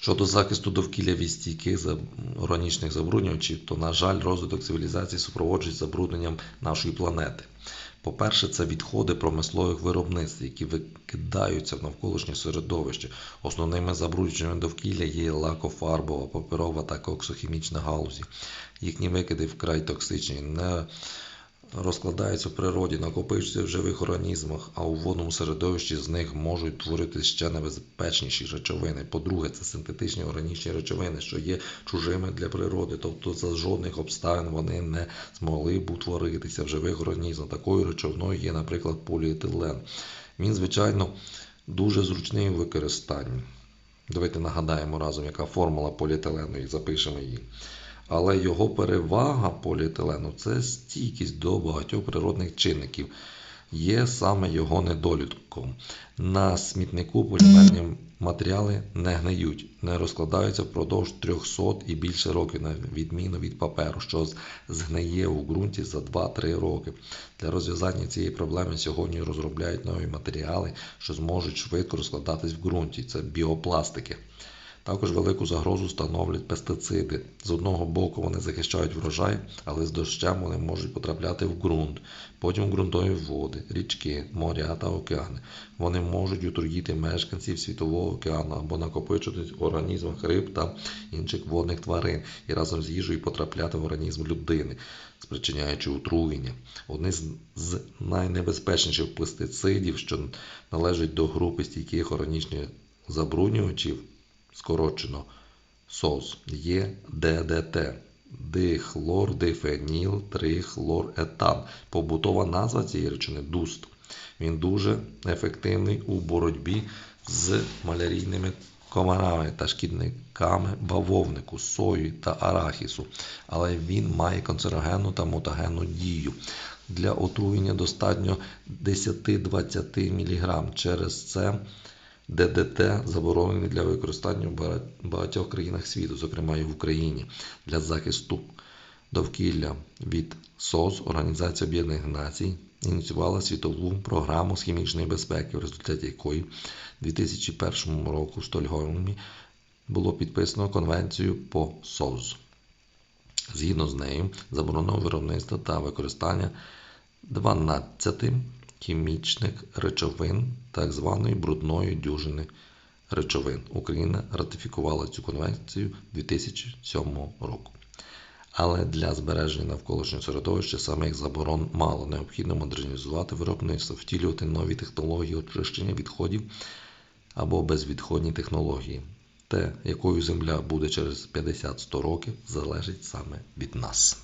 Щодо захисту довкілля від стійких органічних забруднювачів, то, на жаль, розвиток цивілізації супроводжується забрудненням нашої планети. По-перше, це відходи промислових виробництв, які викидаються в навколишнє середовище. Основними забруднювачами довкілля є лакофарбова, паперова та коксохімічна галузі. Їхні викиди вкрай токсичні, не розкладаються в природі, накопичуються в живих організмах, а у водному середовищі з них можуть творити ще небезпечніші речовини. По-друге, це синтетичні органічні речовини, що є чужими для природи, тобто за жодних обставин вони не змогли б утворитися в живих організмах. Такою речовиною є, наприклад, поліетилен. Він, звичайно, дуже зручний у використанні. Давайте нагадаємо разом, яка формула поліетилену і запишемо її. Але його перевага поліетилену це стійкість до багатьох природних чинників. Є саме його недолітком. На смітнику полімерні матеріали не гниють, не розкладаються впродовж 300 і більше років, на відміну від паперу, що згниє у ґрунті за 2-3 роки. Для розв'язання цієї проблеми сьогодні розробляють нові матеріали, що зможуть швидко розкладатись в ґрунті. Це біопластики. Також велику загрозу становлять пестициди. З одного боку вони захищають врожай, але з дощем вони можуть потрапляти в ґрунт, потім в ґрунтові води, річки, моря та океани. Вони можуть отруїти мешканців світового океану або накопичуватись в організмах риб та інших водних тварин і разом з їжею потрапляти в організм людини, спричиняючи отруєння. Одні з найнебезпечніших пестицидів, що належать до групи стійких органічних забруднювачів, скорочено СОЗ, є ДДТ дихлордифеніл трихлоретан. Побутова назва цієї речовини дуст. Він дуже ефективний у боротьбі з малярійними комарами та шкідниками бавовнику, сої та арахісу, але він має канцерогенну та мутагенну дію. Для отруєння достатньо 10-20 мг. Через це ДДТ заборонений для використання в багатьох країнах світу, зокрема і в Україні, для захисту довкілля від СОЗ Організація Об'єднаних Націй ініціювала світову програму з хімічної безпеки, в результаті якої в 2001 року в Стокгольмі було підписано конвенцію по СОЗ. Згідно з нею, заборонено виробництво та використання 12 хімічних речовин так званої брудної дюжини речовин. Україна ратифікувала цю конвенцію 2007 року. Але для збереження навколишнього середовища самих заборон мало. Необхідно модернізувати виробництво, втілювати нові технології очищення відходів або безвідходні технології. Те, якою земля буде через 50-100 років, залежить саме від нас.